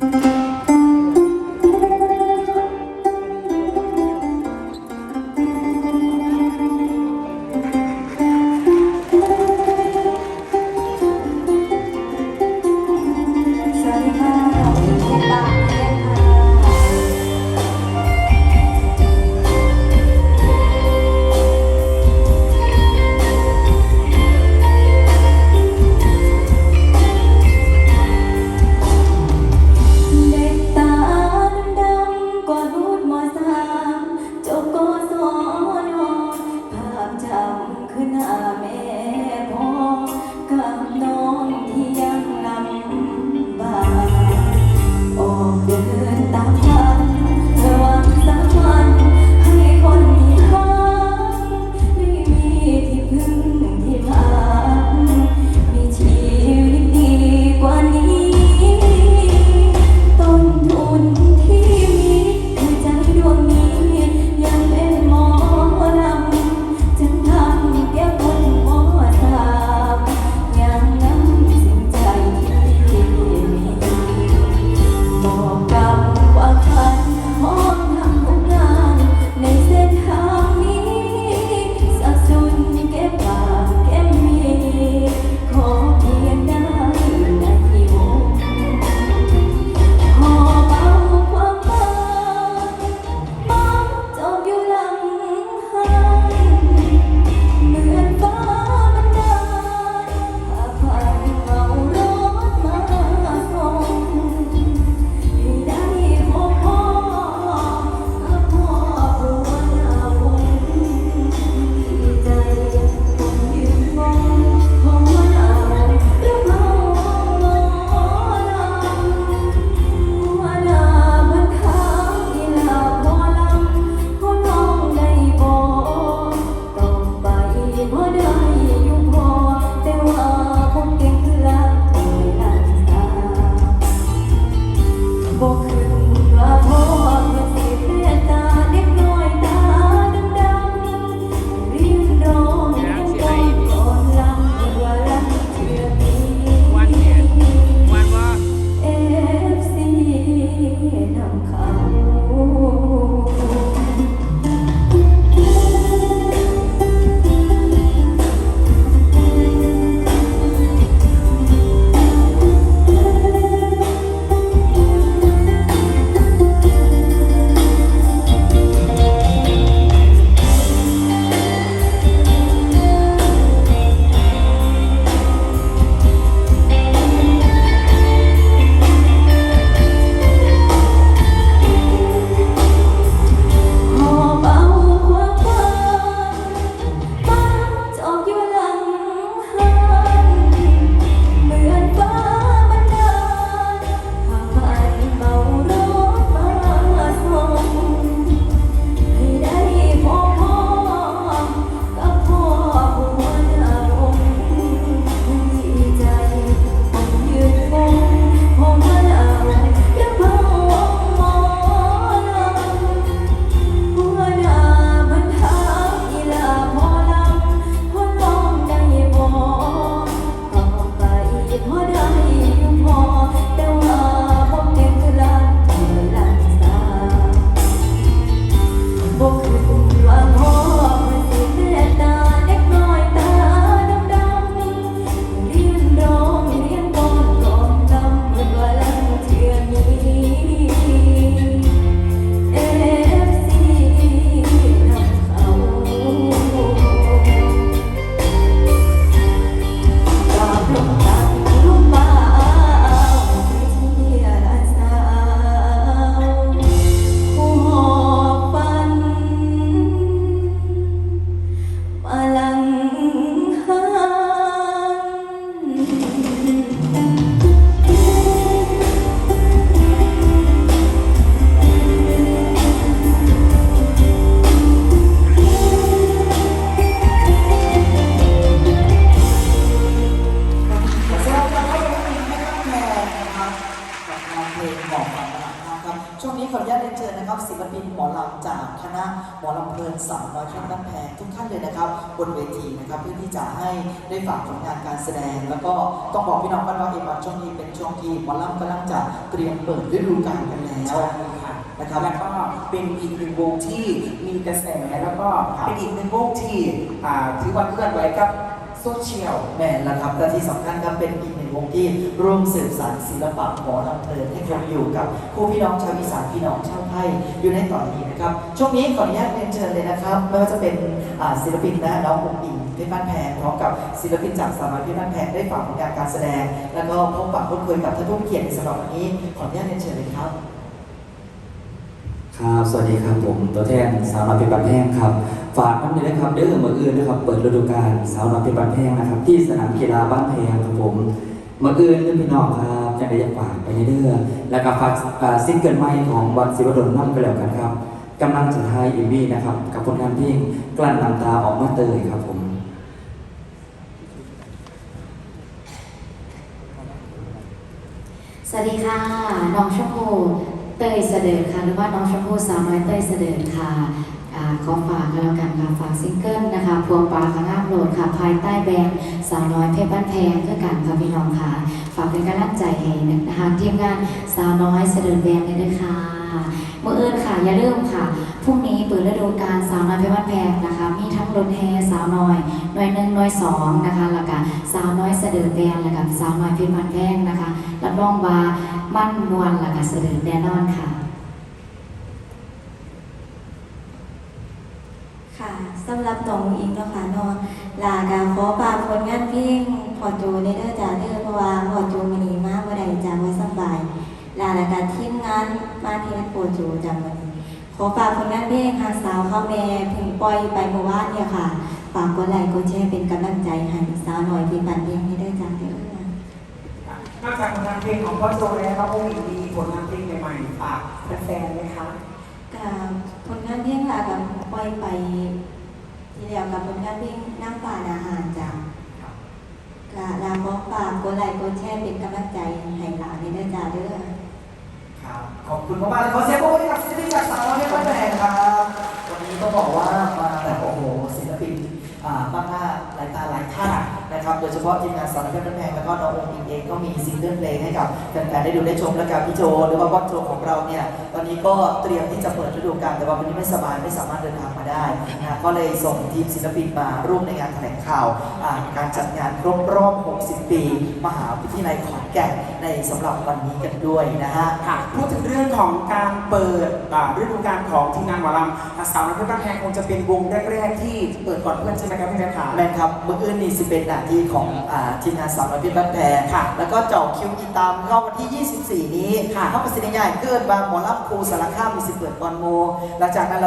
ส pocket ขออนุญาตเรียนเชิญนะครับศิลปินหมอลำจากคณะหมอลำเพลินสาวน้อยเพชรบ้านแพงทุกท่านเลยนะครับ บนเวทีนะครับเพื่อที่จะให้ได้ฝากผลงานการแสดง แล้วก็ต้องบอกพี่น้องกันว่าเอวันช่วงนี้เป็นช่วงที่หมอลำกำลังจะเตรียมเปิดฤดูกาลกันแล้วใช่ค่ะนะครับแล้วก็เป็นอีกหนึ่งวงที่มีกระแสแล้วก็เป็นอีกหนึ่งวงที่อ่าถือว่าเคลื่อนไหวกับโซ เชียลแม่นล้วครับและที่สำคัญครับเป็นอีกหนึ่งวงที่ร่วมสืบสานศิลปะหมอลำเพลินให้คงอยู่กับผู้พี่น้องชาวอีสานพี่น้องชาวไทยอยู่ในตอนนี้นะครับช่วงนี้ขออนุญาตเรียนเชิญเลยนะครับไม่ว่าจะเป็นศิลปินนะน้ององอิงเพชรบ้านแพงพร้อมกับศิลปินจากสาวน้อยเพชรบ้านแพงได้ฝากผลงานการแสดง แล้วก็พบปะพูดคุยกับท่านผู้เกียรติในสำหรับวันนี้ขออนุญาตเรียนเชิญเลยครับ ครับ สวัสดีครับผม ตัวแทนสาวน้อยเพชรบานแพงครับ ฝากน้ำนี้นะครับเด้อเมื่ออื่นนะครับ เปิดฤดูกาลสาวน้อยเพชรบานแพงนะครับ ที่สนามกีฬาบ้านแพงครับผมเมื่ออื่นเพื่อนพี่น้องครับจะได้อยากฝากไปเด้อแล้วก็ฝากซิงเกิลใหม่ของวันศิวดลน้ำก็แล้วกันครับกำลังจะทายเอ็มวีนะครับ กับผลงานเพลงกลั้นน้ำตาออกมาเตยครับผมสวัสดีค่ะ น้องชมพู่ เตยเสด็จค่ะหรือว่าน้องชมพู่สาวน้อยเตยเสด็จค่ะอ่าขอฝากกันแล้วกันค่ะฝากซิงเกิลนะคะ พวงปลาข้างามโหลดค่ะ ภายใต้แบรนด์สาวน้อยเพชรบ้านแพงเพื่อกันค่ะพี่น้องค่ะ ฝากเป็นกำลังใจให้นะคะทีมงานสาวน้อยเสด็จแบรนด์เลยด้วยค่ะ เมื่ออื่นค่ะ อย่าลืมค่ะ พรุ่งนี้เปิดฤดูกาลสาวน้อยเพชรบ้านแพงนะคะ มีทั้งรถแห่สาวน้อยหน่วยหนึ่งหน่วยสองนะคะ แล้วก็สาวน้อยเสดิร์ดแบรนด์แล้วก็สาวน้อยเพชรบ้านแพงนะคะรับรองว่ามั่นมวนแล้วก็เสดิร์ดแน่นอนค่ะ ค่ะสำหรับตองอิงเนาะค่ะนอนลากาขอฝากผลงานเพลงพอจูในเด้อจ้าเด้อเพราะว่าพอจูมีนีมากบ่ได้จ้าว่าสบาย ลาและการทีมงานมาที่นักโปรจูจ้าวันนี้ขอฝากผลงานเพลงหาสาวเข้าแม่เพิ่งปล่อยไปเมื่อวานเนี่ยค่ะ ฝากกดไลค์กดแชร์เป็นกำลังใจให้สาวหน่อยที่ปันเพลงนี้เด้อจ้าเด้อนอกจากผลงานเพลงของพ่อโจแล้วครับก็มีผลงานเพลงใหม่ๆฝากแฟนๆไหมคะกับผลงานเพลงลากับปล่อยไป ที่เดียวกับผลงานเพลงนั่งป่าอาหารจ้ากะลาขอฝากกดไลค์กดแชร์เป็นกำลังใจให้หลานในเด้อจ้าเด้อครับ ขอบคุณมากๆเลยขอเสียงปรบมือให้กับศิลปินจากสาวน้อยเพชรบ้านแพงครับวันนี้ต้องบอกว่ามาแบบโอ้โหศิลปินอ่ามากหน้าหลายตาหลายท่านนะครับโดยเฉพาะทีมงานสาวน้อยเพชรบ้านแพงแล้วก็น้ององค์อิงเองก็มีซิงเกิลเพลงให้กับแฟนๆได้ดูได้ชมแล้วกับพี่โจหรือว่าบอสโจของเราเนี่ยตอนนี้ก็เตรียมที่จะเปิดฤดูกาลแต่ว่าวันนี้ไม่สบายไม่สามารถเดินทางมาได้นะก็เลยส่งทีมศิลปินมาร่วมในงานแถลงข่าวอ่าการจัดงานครบรอบ 60 ปี มหาวิทยาลัยขอนแก่นในสำหรับวันนี้กันด้วยนะฮะ ค่ะพูดถึงเรื่องของการเปิดอ่าฤดูกาลของทีมงานหมอลำสาวน้อยเพชรบ้านแพงคงจะเป็นวงแรกๆที่เปิดก่อนเพื่อนใช่ไหมครับพี่แม่ขา แม่นครับเมื่ออื่นนี่สิเป็นหน้าที่ของอ่าทีมงานสาวน้อยเพิษบ้านแพงค่ะแล้วก็เจาะคิวอีตามเข้าวันที่ 24 นี้ค่ะ เข้ามาสินใหญ่เกินบางหมอลำครูสารคามมีสิเปิดบอลโม หลังจากนั้นเรา